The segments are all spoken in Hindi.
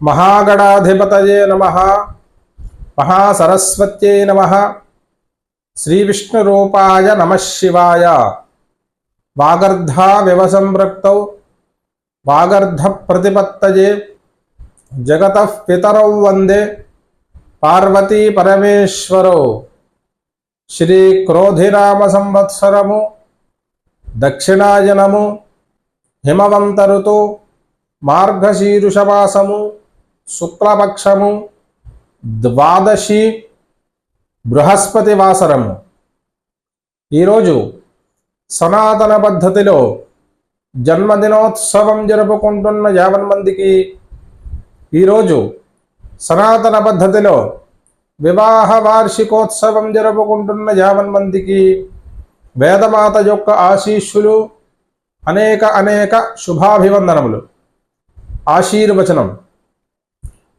మహాగణాధిపతయే నమ మహాసరస్వత్యై నమ శ్రీవిష్ణురూపాయ నమ శివాయ వాగర్ధావివ సంపృక్తౌ వాగర్ధ ప్రతిపత్తయే జగత పితరౌ వందే పార్వతీ పరమేశ్వరౌ శ్రీ క్రోధిరామ సంవత్సరము దక్షిణాయనము హిమవంత ఋతు మార్గశీరుషమాసము శుక్లపక్షము ద్వాదశి బృహస్పతి వాసరము ఈరోజు సనాతన పద్ధతిలో జన్మదినోత్సవం జరుపుకుంటున్న యావన్ మందికి ఈరోజు సనాతన పద్ధతిలో వివాహ వార్షికోత్సవం జరుపుకుంటున్న యావన్ మందికి వేదమాత యొక్క ఆశీస్సులు అనేక అనేక శుభాభివందనములు. ఆశీర్వచనం.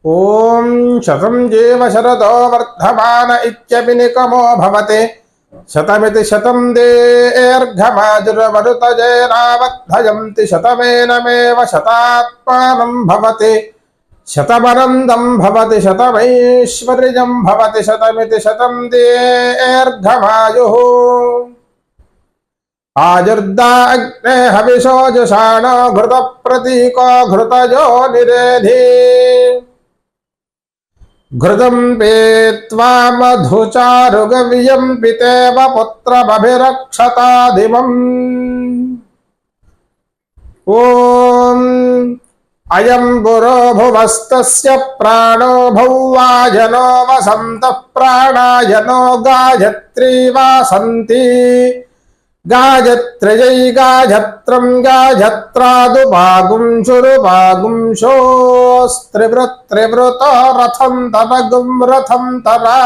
ॐ शतं जीव शरदो वर्धमान इत्यभिनिकमो भवते। शतमिति शतं दीर्घमाजुरवरुतजेनावद्धयन्ति शतमेनमेव शतात्मानं भवति। शतमनन्दं भवति, शतमैश्वर्यं भवति, शतमिति शतं दीर्घमायुः। आजुर्दा अग्ने हविषो जुषाणो घृतप्रतीको निरेधि। ఘృతం పీత్వా మధుచారుగవ్యం పితేవ పుత్రమభిరక్షతాధిమం ఓం అయం పురో భువస్తస్య ప్రాణో భౌవాజనో వసంతః ప్రాణాయనో गाजत्रयै गाजत्रं गाजत्रादुभागुं शुरुभागुं शोस्त्रिवृत्त्रिवृतो रथं तपगुं रथं तरा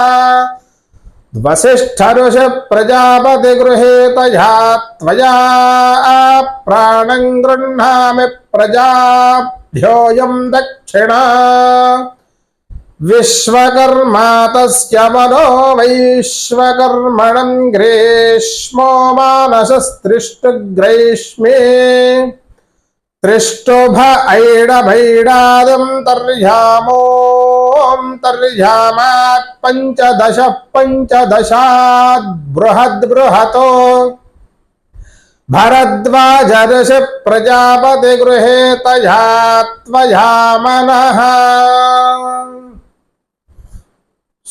वसिष्ठऋषि प्रजापतिगृहे तया त्वया प्राणं गृह्णामि प्रजाभ्योऽयं दक्षिणा। विश्वकर्मा तस्य मनो वैश्वकर्मणम् ग्रेष्मो मानसस्त्रिष्टुग्रैष्मे त्रिष्टुभ ऐडभैडादम् तर्यामोम् तर्यामात् पञ्चदश पञ्चदशाद् बृहद्बृहतो। भरद्वाजर्षि प्रजापतिगृहे तया त्वया मनः।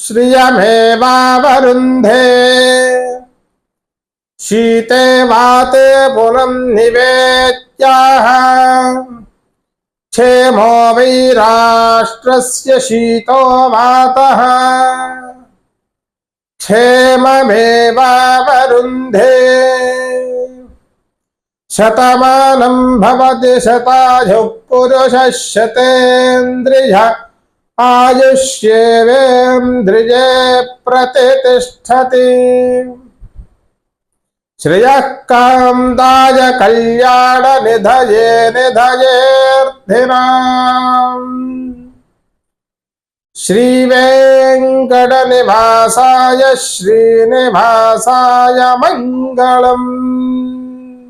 श्रियमेवावरुन्धे शीते वाते पुनम् निवेत्याः क्षेमो वै राष्ट्रस्य शीतो वातः क्षेममेवावरुन्धे शतमानं भवति शतायुः पुरुषः शतेन्द्रियः आयुष्येवेन्द्रिये प्रतितिष्ठति श्रियः कान्दाय कल्याणनिधये निधयेऽर्थिनाम् श्रीवेङ्कटनिवासाय श्रीनिवासाय मङ्गलम्